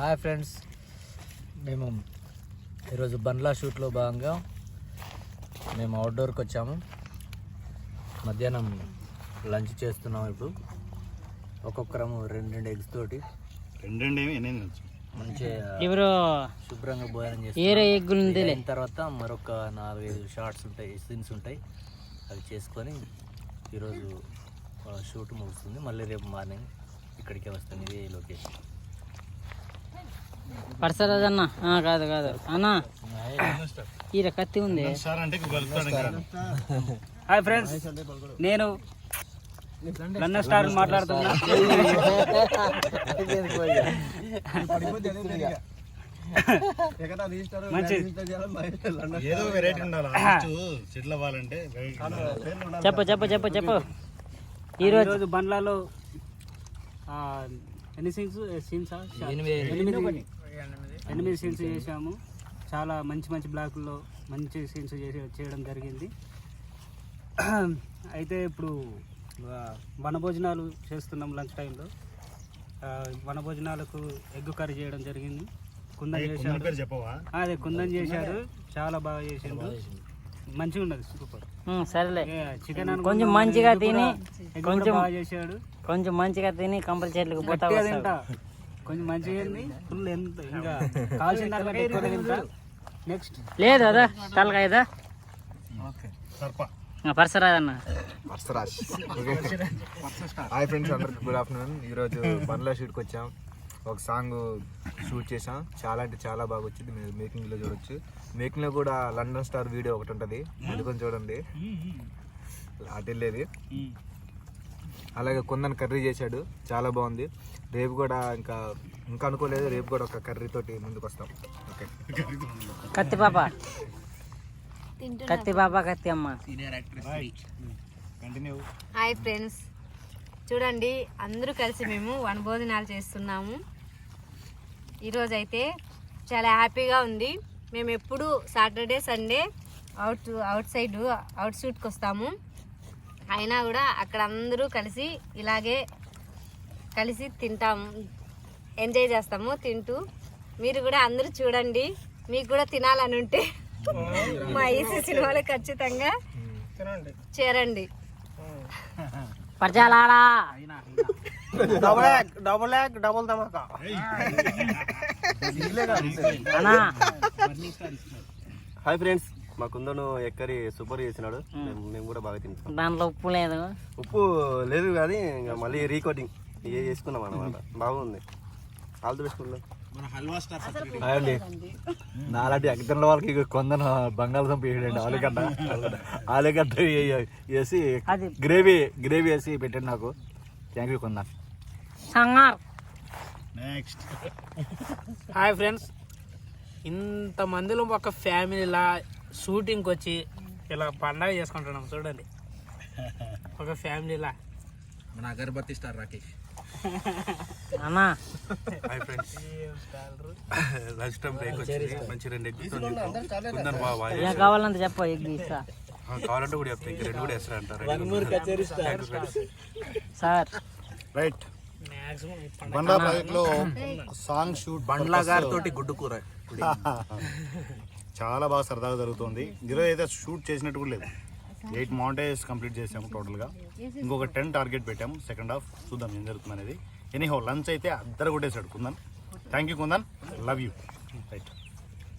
Hi friends. మేము ఈరోజు బండ్లా షూట్లో భాగంగా మేము అవుట్డోర్కి వచ్చాము. మధ్యాహ్నం లంచ్ చేస్తున్నాం ఇప్పుడు. ఒక్కొక్కరము రెండు రెండు ఎగ్స్ తోటి రెండండి ఎన్ని మంచిగా ఎవరు శుభ్రంగా భోజనం చేస్తాం తర్వాత మరొక నాలుగైదు షార్ట్స్ ఉంటాయి సీన్స్ ఉంటాయి. అవి చేసుకొని ఈరోజు షూట్ ముగుస్తుంది. మళ్ళీ రేపు మార్నింగ్ ఇక్కడికే వస్తాం ఇదే లొకేషన్ పర్సరాజ్ అన్న ఆ, కాదు కాదు. అన్న. ఈర కత్తి ఉంది. Hi friends. నేను లండన్ స్టార్ మాట్లాడుతున్నా. చెప్పు చెప్పు చెప్పు చెప్పు. ఈరోజు బండ్లలో ఎన్ని సీన్స్ సీన్స్ ఎనిమిది. ఎనిమిది ఎనిమిది సీన్స్ చేసాము చాలా మంచి మంచి బ్లాకుల్లో మంచి సీన్స్ చేసి చేయడం జరిగింది. అయితే ఇప్పుడు వనభోజనాలు చేస్తున్నాం లంచ్ టైంలో. వనభోజనాలకు ఎగ్ కర్రీ చేయడం జరిగింది. కుందన్ ఆ, అదే కుందన్ చేశాడు చాలా బాగా చేసిండు మంచిగా ఉన్నది సూపర్. సరేలే. చికెన్ కొంచెం మంచిగా తిని కొంచెం బాగా చేశాడు. కొంచెం మంచిగా తిని కంపల్ చెట్లకు పోతా కొంచెం మంచిగా ఫుల్ ఎంత ఇంకా ఎక్కువ తింటా నెక్స్ట్ లేదు అదా? హాయ్ ఫ్రెండ్స్ అందరికి గుడ్ ఆఫ్టర్నూన్ ఈరోజు బండ్లా షూట్కి వచ్చాం. ఒక సాంగ్ షూట్ చేసాం చాలా అంటే చాలా బాగా వచ్చింది. మీరు మేకింగ్లో చూడొచ్చు. మేకింగ్లో కూడా లండన్ స్టార్ వీడియో ఒకటి ఉంటుంది. అది కొంచెం చూడండి. అటు వెళ్ళేది. అలాగే కొందన్ కర్రీ చేశాడు. చాలా బాగుంది. రేపు కూడా ఇంకా ఇంకా అనుకోలేదు. రేపు కూడా ఒక కర్రీ తోటి ముందుకు వస్తాం ఓకే. కత్తి పాప కత్తి పాప కత్తి అమ్మ. కంటిన్యూ హాయ్ ఫ్రెండ్స్ చూడండి అందరూ కలిసి మేము వనభోజనాలు చేస్తున్నాము. ఈరోజు అయితే చాలా హ్యాపీగా ఉంది. మేము ఎప్పుడు Saturday Sunday out outside out షూట్కి వస్తాము అయినా కూడా అక్కడ అందరూ కలిసి ఇలాగే కలిసి తింటాము. ఎంజాయ్ చేస్తాము తింటూ. మీరు కూడా అందరూ చూడండి. మీకు కూడా తినాలని ఉంటే మా ఈసీ సినిమాలో ఖచ్చితంగా చేరండి. పరచాలాడా అన్నా. హాయ్ ఫ్రెండ్స్ మా కుందను ఎక్కరి సూపర్ చేసినాడు. మేము కూడా బాగా తింటాం దాంట్లో ఉప్పు లేదు. ఉప్పు లేదు కానీ ఇంకా మళ్ళీ రీకోటింగ్ ఇవి చేసుకున్నాం అన్నమాట. బాగుంది. ఆల్ ది బెస్ట్ అండి. నాలాంటి అగ్గితంలో వాళ్ళకి కొందన బంగాళదుంప వేయండి ఆలుగడ్డ. ఆలుగడ్డ వేసి గ్రేవీ గ్రేవీ వేసి పెట్టండి నాకు. Thank you Kundan Sangar. Next hi friends ఇంతమందిలో ఒక ఫ్యామిలీలా షూటింగ్కి వచ్చి ఇలా పండగ చేసుకుంటున్నాం చూడండి. ఒక ఫ్యామిలీలా. మన అగరబత్తి స్టార్ రాకేష్. అన్నా. Hi friends lunch time break వచ్చింది. మంచి రెండు కావాలంటే చెప్పు ఎగ్ ఇస్తా ఆ, కావాలంటే కూడా చెప్తా ఇంకా రెండు కూడా అంటారు. సార్. రైట్ బండ్లా ప్రాజెక్ట్లో సాంగ్ షూట్ బండ్లా గారితోటి గుడ్డు కూర. చాలా బాగా సరదాగా జరుగుతుంది. ఈరోజు అయితే షూట్ చేసినట్టు కూడా లేదు. ఎయిట్ మౌంటైన్స్ కంప్లీట్ చేసాము టోటల్గా. ఇంకొక టెన్ టార్గెట్ పెట్టాము. సెకండ్ హాఫ్ చూద్దాం ఏం జరుగుతుంది అనేది ఎనీహో లంచ్ అయితే అద్దరు కొట్టేశాడు Kundan. Thank you Kundan. Love you. Right.